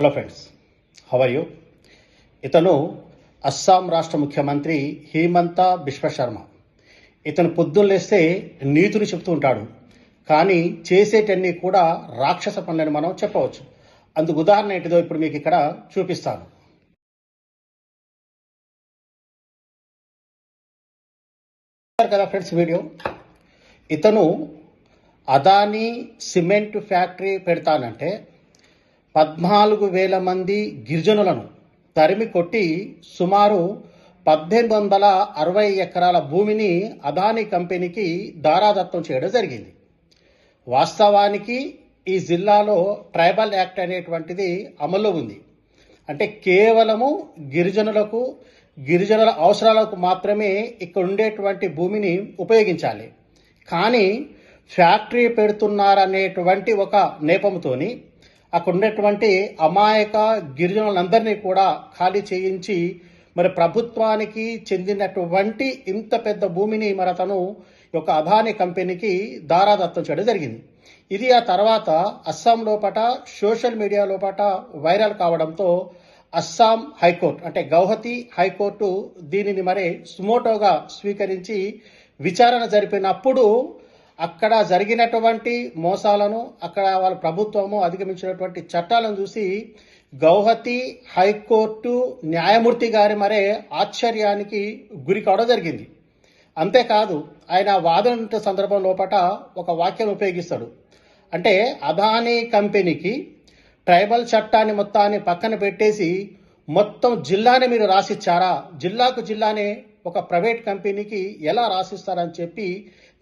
Hello friends have you ఇతను అస్సాం రాష్ట్ర ముఖ్యమంత్రి హేమంత బిశ్వ శర్మ. ఇతను పొద్దున్న లేస్తే నీతులు చెప్తూ ఉంటాడు. కానీ చేసేటన్నీ కూడా రాక్షస పనులని మనం చెప్పవచ్చు. అందుకు ఉదాహరణ ఏంటిదో ఇప్పుడు మీకు ఇక్కడ చూపిస్తాను. కదా ఫ్రెండ్స్ వీడియో? ఇతను అదానీ సిమెంట్ ఫ్యాక్టరీ పెడతానంటే పద్నాలుగు వేల మంది గిరిజనులను తరిమి కొట్టి సుమారు పద్దెనిమిది వందల అరవై ఎకరాల భూమిని అదానీ కంపెనీకి దారాదత్తం చేయడం జరిగింది. వాస్తవానికి ఈ జిల్లాలో ట్రైబల్ యాక్ట్ అనేటువంటిది అమల్లో ఉంది. అంటే కేవలము గిరిజనులకు గిరిజనుల అవసరాలకు మాత్రమే ఇక్కడ ఉండేటువంటి భూమిని ఉపయోగించాలి. కానీ ఫ్యాక్టరీ పెడుతున్నారనేటువంటి ఒక నేపంతోని అక్కడ ఉండేటువంటి అమాయక గిరిజనులందరినీ కూడా ఖాళీ చేయించి మరి ప్రభుత్వానికి చెందినటువంటి ఇంత పెద్ద భూమిని మరి అతను ఈ యొక్క అదాని కంపెనీకి దారాదత్తం చేయడం జరిగింది. ఇది ఆ తర్వాత అస్సాం లోపట సోషల్ మీడియా లోపట వైరల్ కావడంతో అస్సాం హైకోర్టు అంటే గౌహతి హైకోర్టు దీనిని మరి సుమోటోగా స్వీకరించి విచారణ జరిపినప్పుడు అక్కడ జరిగినటువంటి మోసాలను అక్కడ వాళ్ళ ప్రభుత్వము అధిగమించినటువంటి చట్టాలను చూసి గౌహతి హైకోర్టు న్యాయమూర్తి గారి మరే ఆశ్చర్యానికి గురి కావడం జరిగింది. అంతేకాదు ఆయన వాదన సందర్భం లోపట ఒక వాక్యం ఉపయోగిస్తాడు. అంటే అదానీ కంపెనీకి ట్రైబల్ చట్టాన్ని మొత్తాన్ని పక్కన పెట్టేసి మొత్తం జిల్లాని మీరు రాసిచ్చారా? జిల్లాకు జిల్లానే ఒక ప్రైవేట్ కంపెనీకి ఎలా రాసిస్తారని చెప్పి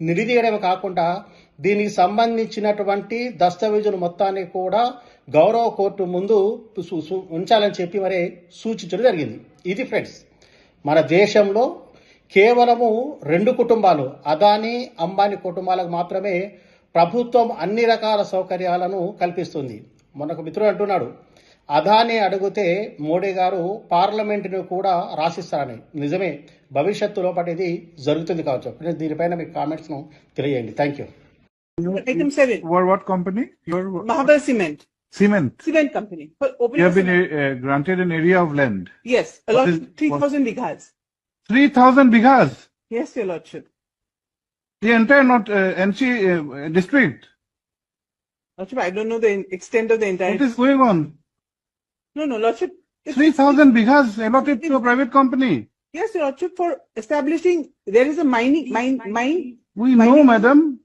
నిలిదీయడమే కాకుండా దీనికి సంబంధించినటువంటి దస్తావేజులు మొత్తాన్ని కూడా గౌరవ కోర్టు ముందు ఉంచాలని చెప్పి మరి సూచించడం జరిగింది. ఇది ఫ్రెండ్స్ మన దేశంలో కేవలము రెండు కుటుంబాలు అదానీ అంబానీ కుటుంబాలకు మాత్రమే ప్రభుత్వం అన్ని రకాల సౌకర్యాలను కల్పిస్తుంది. మనకు మిత్రుడు అంటున్నాడు అదానీ అడిగితే మోడీ గారు పార్లమెంటును కూడా రాసిస్తారని నిజమే భవిష్యత్తు లోపల ఇది జరుగుతుంది కావచ్చు దీనిపైన మీ కామెంట్స్ను తెలియజేయండి thank you company? Your Mahabal Cement, cement. cement company. You have been uh, granted an area of land. Yes, a lot, is- three what- thousand bighas. 3,000 bighas. Yes, your lordship. The entire not uh, NC uh, district. Lordship, I don't know the extent of the entire. What is going on? No, no, lordship. it's- 3,000 bighas allotted to a private company. Yes, your lordship, for establishing, there is a mining, mine, mine. We Mining- know, madam.